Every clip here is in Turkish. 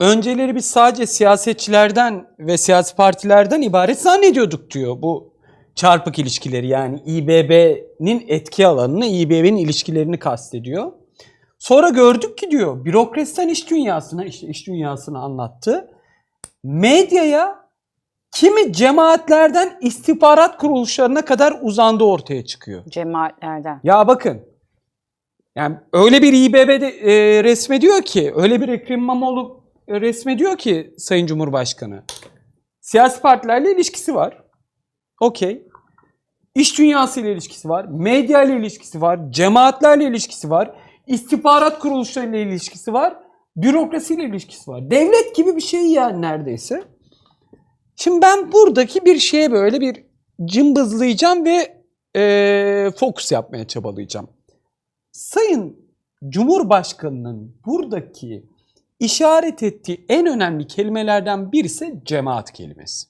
önceleri biz sadece siyasetçilerden ve siyasi partilerden ibaret zannediyorduk diyor bu çarpık ilişkileri yani İBB'nin etki alanını, İBB'nin ilişkilerini kastediyor. Sonra gördük ki diyor bürokrasiden iş dünyasına, işte iş dünyasını anlattı. Medyaya kimi cemaatlerden istihbarat kuruluşlarına kadar uzandı ortaya çıkıyor. Cemaatlerden. Ya bakın. Yani öyle bir İBB'de e, resmediyor ki, öyle bir Ekrem İmamoğlu e, resmediyor ki Sayın Cumhurbaşkanı. Siyasi partilerle ilişkisi var. Okey. İş dünyasıyla ilişkisi var. Medya ile ilişkisi var. Cemaatlerle ilişkisi var. istihbarat kuruluşlarıyla ilişkisi var. Bürokrasiyle ilişkisi var. Devlet gibi bir şey yani neredeyse. Şimdi ben buradaki bir şeye böyle bir cımbızlayacağım ve eee fokus yapmaya çabalayacağım. Sayın Cumhurbaşkanı'nın buradaki işaret ettiği en önemli kelimelerden birisi cemaat kelimesi.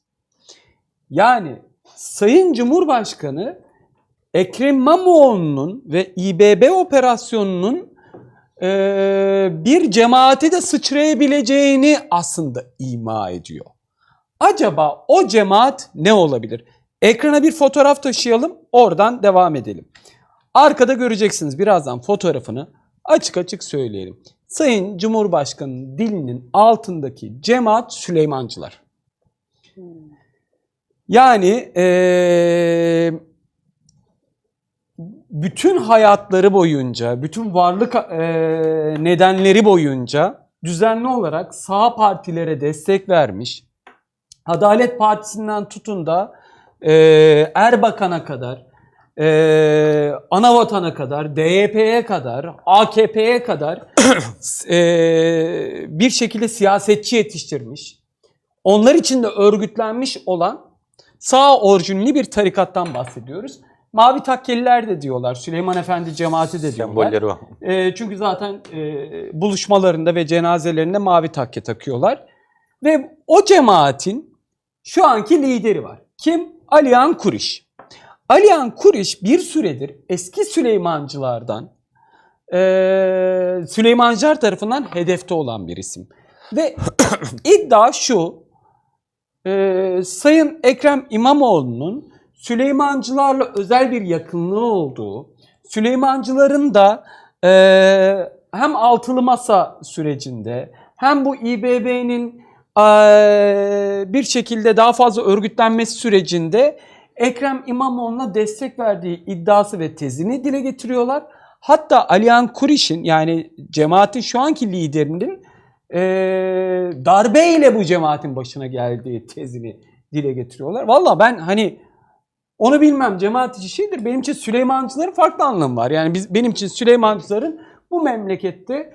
Yani Sayın Cumhurbaşkanı Ekrem İmamoğlu'nun ve İBB operasyonunun eee, bir cemaate de sıçrayabileceğini aslında ima ediyor. Acaba o cemaat ne olabilir? Ekrana bir fotoğraf taşıyalım, oradan devam edelim. Arkada göreceksiniz birazdan fotoğrafını açık açık söyleyelim. Sayın Cumhurbaşkanı'nın dilinin altındaki cemaat Süleymancılar. Yani eee, bütün hayatları boyunca, bütün varlık eee, nedenleri boyunca düzenli olarak sağ partilere destek vermiş. Adalet Partisi'nden tutun da eee, Erbakan'a kadar, eee Anavatan'a kadar, DYP'ye kadar, AKP'ye kadar eee, bir şekilde siyasetçi yetiştirmiş. Onlar için de örgütlenmiş olan sağ orijinli bir tarikattan bahsediyoruz. Mavi takkeliler de diyorlar. Süleyman Efendi cemaati de diyorlar. Sembolleri o. E, çünkü zaten e, buluşmalarında ve cenazelerinde mavi takke takıyorlar. Ve o cemaatin şu anki lideri var. Kim? Alihan Kuriş. Alihan Kuriş bir süredir eski Süleymancılardan e, Süleymancılar tarafından hedefte olan bir isim. Ve iddia şu, e, Sayın Ekrem İmamoğlu'nun Süleymancılarla özel bir yakınlığı olduğu, Süleymancıların da e, hem altılı masa sürecinde hem bu İBB'nin e, bir şekilde daha fazla örgütlenmesi sürecinde Ekrem İmamoğlu'na destek verdiği iddiası ve tezini dile getiriyorlar. Hatta Alihan Kuriş'in yani cemaatin şu anki liderinin e, darbeyle bu cemaatin başına geldiği tezini dile getiriyorlar. Valla ben hani onu bilmem cemaat içi şeydir. Benim için Süleymancıların farklı anlamı var. Yani biz, benim için Süleymancıların bu memlekette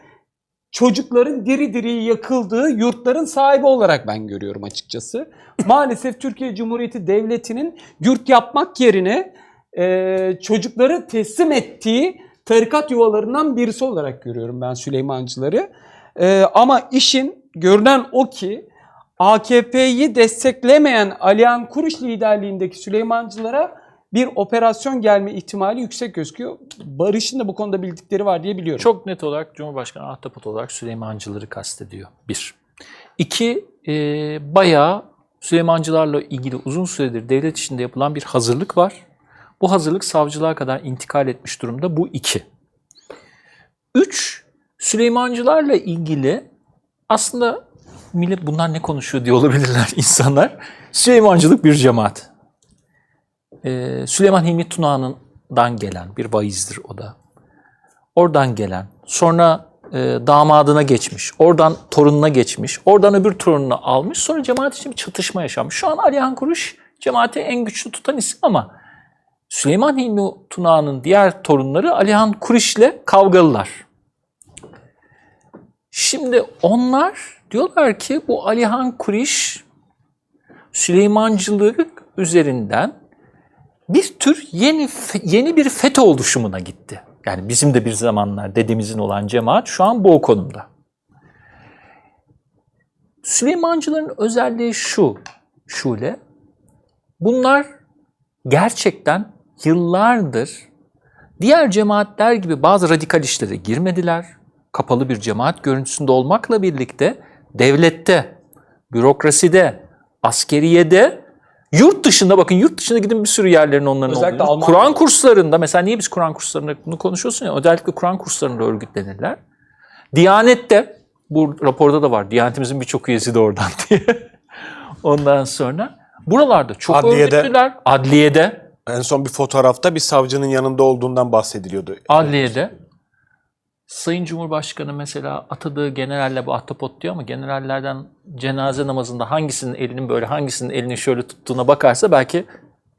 çocukların diri diri yakıldığı yurtların sahibi olarak ben görüyorum açıkçası. Maalesef Türkiye Cumhuriyeti Devleti'nin yurt yapmak yerine e, çocukları teslim ettiği tarikat yuvalarından birisi olarak görüyorum ben Süleymancıları. E, ama işin görünen o ki AKP'yi desteklemeyen Alihan Kuruş liderliğindeki Süleymancılara bir operasyon gelme ihtimali yüksek gözüküyor. Barış'ın da bu konuda bildikleri var diye biliyorum. Çok net olarak Cumhurbaşkanı Ahtapot olarak Süleymancıları kastediyor. Bir. İki, e, bayağı Süleymancılarla ilgili uzun süredir devlet içinde yapılan bir hazırlık var. Bu hazırlık savcılığa kadar intikal etmiş durumda. Bu iki. Üç, Süleymancılarla ilgili aslında millet bunlar ne konuşuyor diye olabilirler insanlar. Süleymancılık bir cemaat. Ee, Süleyman Hilmi Tunağan'dan gelen bir vaizdir o da. Oradan gelen, sonra e, damadına geçmiş, oradan torununa geçmiş, oradan öbür torununu almış, sonra cemaat için bir çatışma yaşanmış. Şu an Alihan Kuruş cemaati en güçlü tutan isim ama Süleyman Hilmi Tunağan'ın diğer torunları Alihan Kuruş ile kavgalılar. Şimdi onlar diyorlar ki bu Alihan Kuriş Süleymancılık üzerinden bir tür yeni yeni bir FETÖ oluşumuna gitti. Yani bizim de bir zamanlar dedemizin olan cemaat şu an bu konumda. Süleymancıların özelliği şu, şule. Bunlar gerçekten yıllardır diğer cemaatler gibi bazı radikal işlere girmediler. Kapalı bir cemaat görüntüsünde olmakla birlikte devlette, bürokraside, askeriyede, yurt dışında bakın yurt dışına gidin bir sürü yerlerin onların Özellikle olduğunu. Kur'an kurslarında mesela niye biz Kur'an kurslarında bunu konuşuyorsun ya özellikle Kur'an kurslarında örgütlenirler. Diyanette bu raporda da var. Diyanetimizin birçok üyesi de oradan diye. Ondan sonra buralarda çok Adliyede- örgütlüler. Adliyede, En son bir fotoğrafta bir savcının yanında olduğundan bahsediliyordu. adliyede Sayın Cumhurbaşkanı mesela atadığı generalle bu ahtapot diyor ama generallerden cenaze namazında hangisinin elinin böyle hangisinin elini şöyle tuttuğuna bakarsa belki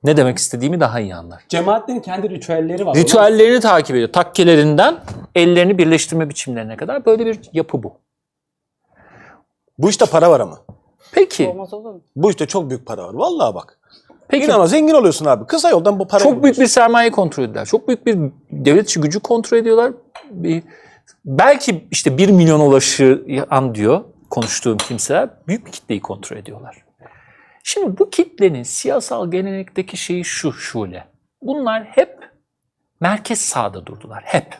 ne demek istediğimi daha iyi anlar. Cemaatlerin kendi ritüelleri var. Ritüellerini takip ediyor. Takkelerinden ellerini birleştirme biçimlerine kadar böyle bir yapı bu. Bu işte para var ama. Peki, Olmaz olur mu? Bu işte çok büyük para var. Vallahi bak. Peki İnan ama zengin oluyorsun abi. Kısa yoldan bu parayı çok büyük bir sermaye kontrol ediyorlar. Çok büyük bir devlet içi gücü kontrol ediyorlar. Bir, belki işte 1 milyon ulaşan diyor konuştuğum kimseler büyük bir kitleyi kontrol ediyorlar. Şimdi bu kitlenin siyasal gelenekteki şeyi şu şule. Bunlar hep merkez sağda durdular. Hep.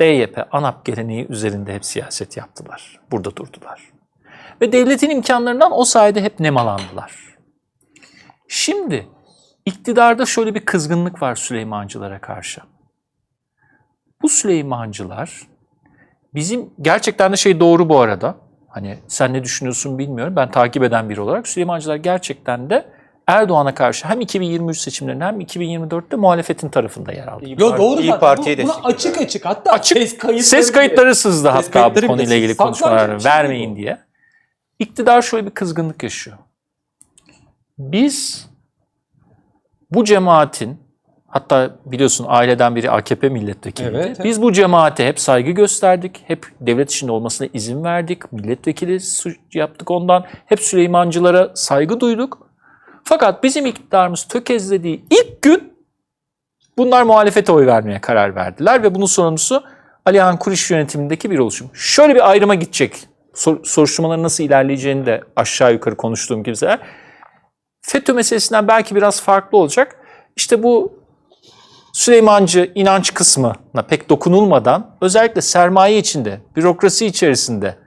DYP, ANAP geleneği üzerinde hep siyaset yaptılar. Burada durdular. Ve devletin imkanlarından o sayede hep nemalandılar. Şimdi iktidarda şöyle bir kızgınlık var Süleymancılara karşı. Bu Süleymancılar bizim gerçekten de şey doğru bu arada. Hani sen ne düşünüyorsun bilmiyorum. Ben takip eden biri olarak Süleymancılar gerçekten de Erdoğan'a karşı hem 2023 seçimlerinde hem 2024'te muhalefetin tarafında yer aldı. Yo, doğru İyi zaten. Parti'yi Bu- buna açık açık hatta Açık. ses kayıtları, Ses kayıtları sızdı hatta bu konuyla ilgili konuşmalar vermeyin diye. İktidar şöyle bir kızgınlık yaşıyor. Biz bu cemaatin hatta biliyorsun aileden biri AKP milletvekiliydi. Evet, evet. Biz bu cemaate hep saygı gösterdik. Hep devlet içinde olmasına izin verdik. Milletvekili yaptık ondan. Hep Süleymancılara saygı duyduk. Fakat bizim iktidarımız tökezlediği ilk gün bunlar muhalefete oy vermeye karar verdiler ve bunun sorumlusu Alihan Kuriş yönetimindeki bir oluşum. Şöyle bir ayrıma gidecek. Sor- soruşturmaların nasıl ilerleyeceğini de aşağı yukarı konuştuğum kimseler. FETÖ meselesinden belki biraz farklı olacak. İşte bu Süleymancı inanç kısmına pek dokunulmadan özellikle sermaye içinde, bürokrasi içerisinde,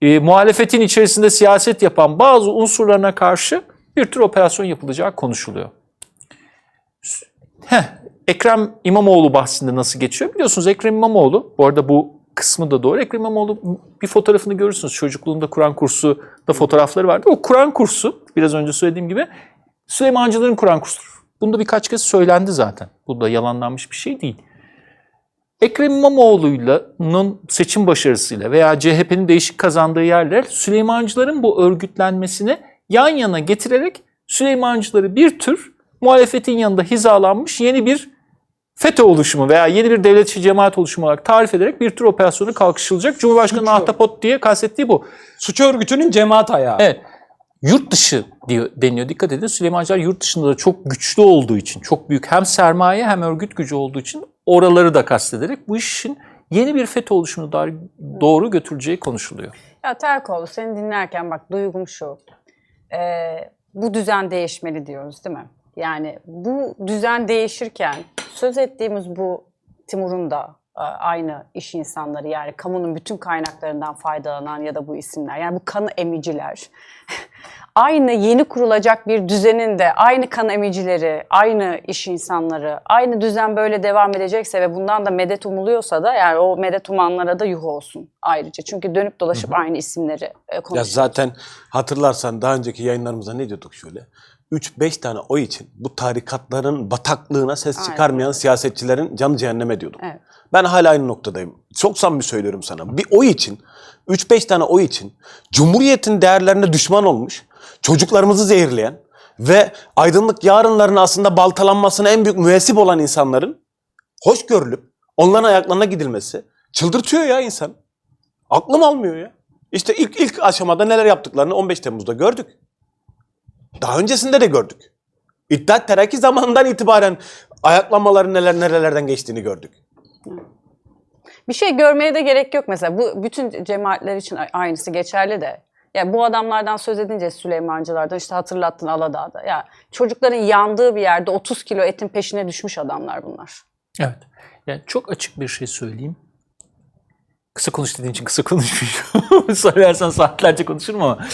e, muhalefetin içerisinde siyaset yapan bazı unsurlarına karşı bir tür operasyon yapılacağı konuşuluyor. Heh, Ekrem İmamoğlu bahsinde nasıl geçiyor? Biliyorsunuz Ekrem İmamoğlu, bu arada bu kısmı da doğru. Ekrem İmamoğlu bir fotoğrafını görürsünüz. Çocukluğunda Kur'an kursu da fotoğrafları vardı. O Kur'an kursu, biraz önce söylediğim gibi Süleymancıların Kur'an kursudur. Bunda birkaç kez söylendi zaten. Bu da yalanlanmış bir şey değil. Ekrem İmamoğlu'nun seçim başarısıyla veya CHP'nin değişik kazandığı yerler Süleymancıların bu örgütlenmesini yan yana getirerek Süleymancıları bir tür muhalefetin yanında hizalanmış yeni bir FETÖ oluşumu veya yeni bir devletçi cemaat oluşumu olarak tarif ederek bir tür operasyonu kalkışılacak. Cumhurbaşkanı Ahtapot diye kastettiği bu. Suç örgütünün cemaat ayağı. Evet. Yurt dışı diyor, deniyor. Dikkat edin Süleymancılar yurt dışında da çok güçlü olduğu için, çok büyük hem sermaye hem örgüt gücü olduğu için oraları da kastederek bu işin yeni bir FETÖ oluşumunu doğru, doğru götüreceği konuşuluyor. Ya Terkoğlu seni dinlerken bak duygum şu. Ee, bu düzen değişmeli diyoruz değil mi? Yani bu düzen değişirken söz ettiğimiz bu Timur'un da e, aynı iş insanları yani kamunun bütün kaynaklarından faydalanan ya da bu isimler yani bu kanı emiciler aynı yeni kurulacak bir düzenin de aynı kan emicileri, aynı iş insanları, aynı düzen böyle devam edecekse ve bundan da medet umuluyorsa da yani o medet umanlara da yuh olsun ayrıca. Çünkü dönüp dolaşıp aynı isimleri e, Ya konuşuyoruz. zaten hatırlarsan daha önceki yayınlarımızda ne diyorduk şöyle? 3-5 tane oy için bu tarikatların bataklığına ses Aynen. çıkarmayan siyasetçilerin canı cehenneme diyorduk. Evet. Ben hala aynı noktadayım. Çok samimi söylüyorum sana. Bir oy için, 3-5 tane oy için Cumhuriyet'in değerlerine düşman olmuş, çocuklarımızı zehirleyen ve aydınlık yarınların aslında baltalanmasına en büyük müessip olan insanların hoş görülüp onların ayaklarına gidilmesi çıldırtıyor ya insan. Aklım almıyor ya. İşte ilk ilk aşamada neler yaptıklarını 15 Temmuz'da gördük. Daha öncesinde de gördük. İttihat Terakki zamanından itibaren ayaklanmaların neler nerelerden geçtiğini gördük. Bir şey görmeye de gerek yok mesela. Bu bütün cemaatler için aynısı geçerli de. Ya bu adamlardan söz edince Süleymancılardan işte hatırlattın Aladağ'da. Ya çocukların yandığı bir yerde 30 kilo etin peşine düşmüş adamlar bunlar. Evet. Yani çok açık bir şey söyleyeyim. Kısa konuş dediğin için kısa konuşmuşum. Söylersen saatlerce konuşurum ama.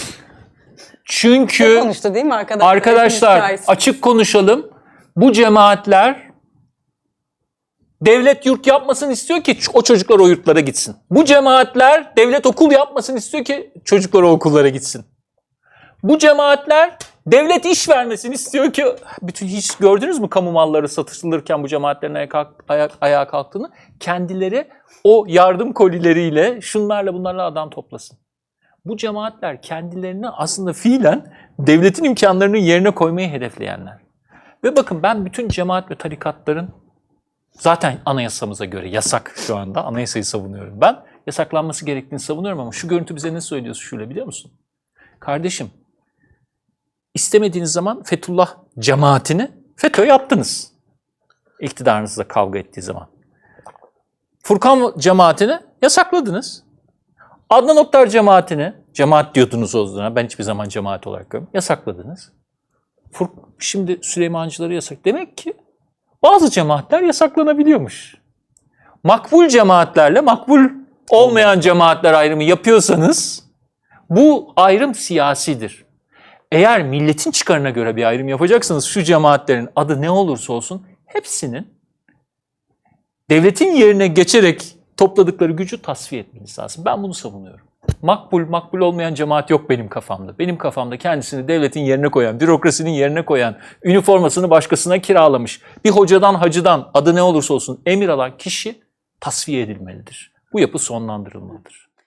Çünkü Konuştu değil mi arkadaşlar? arkadaşlar açık konuşalım. Bu cemaatler devlet yurt yapmasın istiyor ki o çocuklar o yurtlara gitsin. Bu cemaatler devlet okul yapmasın istiyor ki çocuklar o okullara gitsin. Bu cemaatler devlet iş vermesin istiyor ki bütün hiç gördünüz mü kamu malları satışılırken bu cemaatlerin ayağa, kalk- ayak- ayağa kalktığını kendileri o yardım kolileriyle şunlarla bunlarla adam toplasın. Bu cemaatler kendilerini aslında fiilen devletin imkanlarını yerine koymayı hedefleyenler. Ve bakın ben bütün cemaat ve tarikatların zaten anayasamıza göre yasak şu anda. Anayasayı savunuyorum. Ben yasaklanması gerektiğini savunuyorum ama şu görüntü bize ne söylüyor şöyle biliyor musun? Kardeşim istemediğiniz zaman Fethullah cemaatini FETÖ yaptınız. İktidarınızla kavga ettiği zaman. Furkan cemaatini yasakladınız. Adnan Oktar cemaatini, cemaat diyordunuz o zaman, ben hiçbir zaman cemaat olarak görmüyorum, yasakladınız. Şimdi Süleymancıları yasak. Demek ki bazı cemaatler yasaklanabiliyormuş. Makbul cemaatlerle makbul olmayan cemaatler ayrımı yapıyorsanız bu ayrım siyasidir. Eğer milletin çıkarına göre bir ayrım yapacaksanız şu cemaatlerin adı ne olursa olsun hepsinin devletin yerine geçerek topladıkları gücü tasfiye etmeniz lazım. Ben bunu savunuyorum. Makbul, makbul olmayan cemaat yok benim kafamda. Benim kafamda kendisini devletin yerine koyan, bürokrasinin yerine koyan, üniformasını başkasına kiralamış, bir hocadan, hacıdan, adı ne olursa olsun emir alan kişi tasfiye edilmelidir. Bu yapı sonlandırılmalıdır.